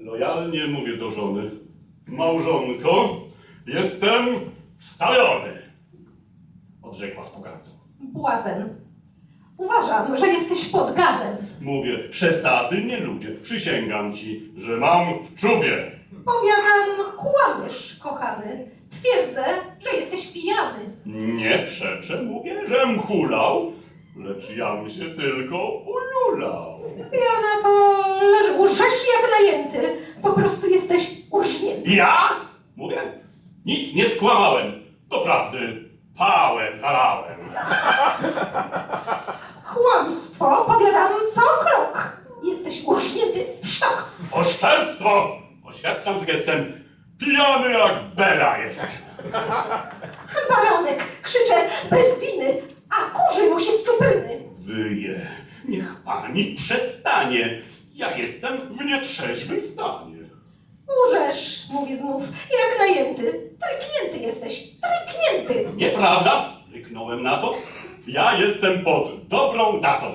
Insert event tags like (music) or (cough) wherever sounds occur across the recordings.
Lojalnie mówię do żony. Małżonko, jestem wstawiony. Odrzekła z pogardą. Błazen. Uważam, że jesteś pod gazem. Mówię, przesady nie lubię. Przysięgam ci, że mam w czubie. Powiadam, kłamiesz, kochany. Twierdzę, że jesteś pijany. Nie przeczę, mówię, żem hulał, lecz jam się tylko ululał. Ja na to leż łżesz jak najęty. Po prostu jesteś urżnięty. Ja? Mówię? Nic nie skłamałem. Doprawdy, pałę zalałem. (laughs) Kłamstwo, powiadam, co krok. Jesteś urżnięty w sztok. Oszczerstwo! Oświadczam z gestem, pijany jak Bela jest. Baronek, krzyczę, bez winy, a kurzy mu się Wyje, niech pani przestanie. Ja jestem w nietrzeźwym stanie. Łżesz, mówię znów, jak najęty. Tryknięty jesteś, tryknięty. Nieprawda? Ryknąłem na to. Ja jestem pod dobrą datą.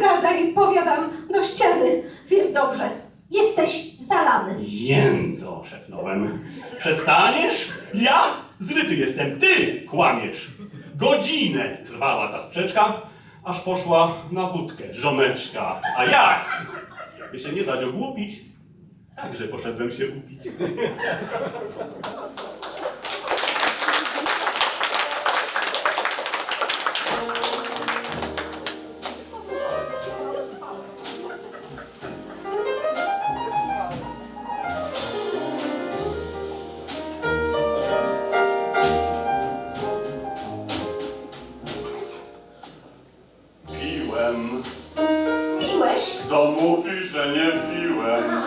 Gadaj, powiadam, do ściany. Wiem dobrze, jesteś zalany. Jędzo, szepnąłem. Przestaniesz? Ja? Zryty jestem, ty kłamiesz. Godzinę trwała ta sprzeczka, aż poszła na wódkę żoneczka. A ja, by się nie dać ogłupić, także poszedłem się upić. Że nie piłem.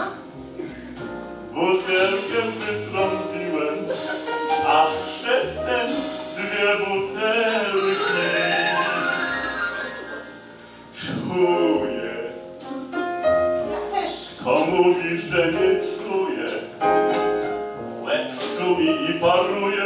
Butelkę wytrąbiłem, a przedtem dwie butelki. Czuję, Ja też. kto mówi, że nie czuje. Łeb szumi i paruje,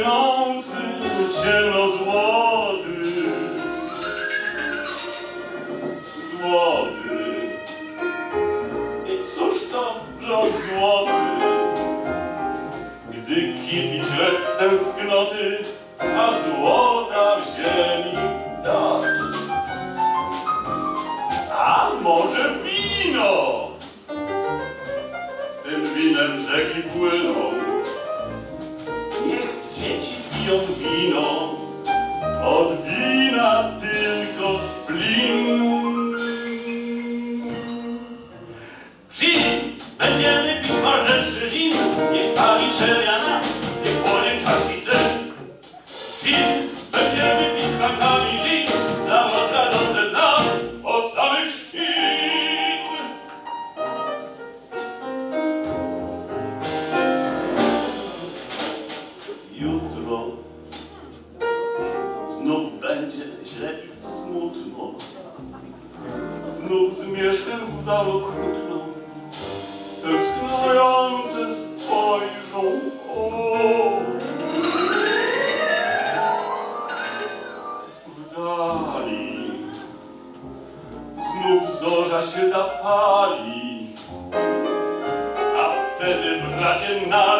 pachnący ciemnozłoty. Złoty. I cóż to, że złoty, gdy kipi krew z tęsknoty, a złota w ziemi dać. A może wino? Tym winem rzeki płyną. Wino, od wina Znów zmieszkam w dal okrutną. Tęskniające spojrzą oczy. W dali znów zorza się zapali. A wtedy, bracie, na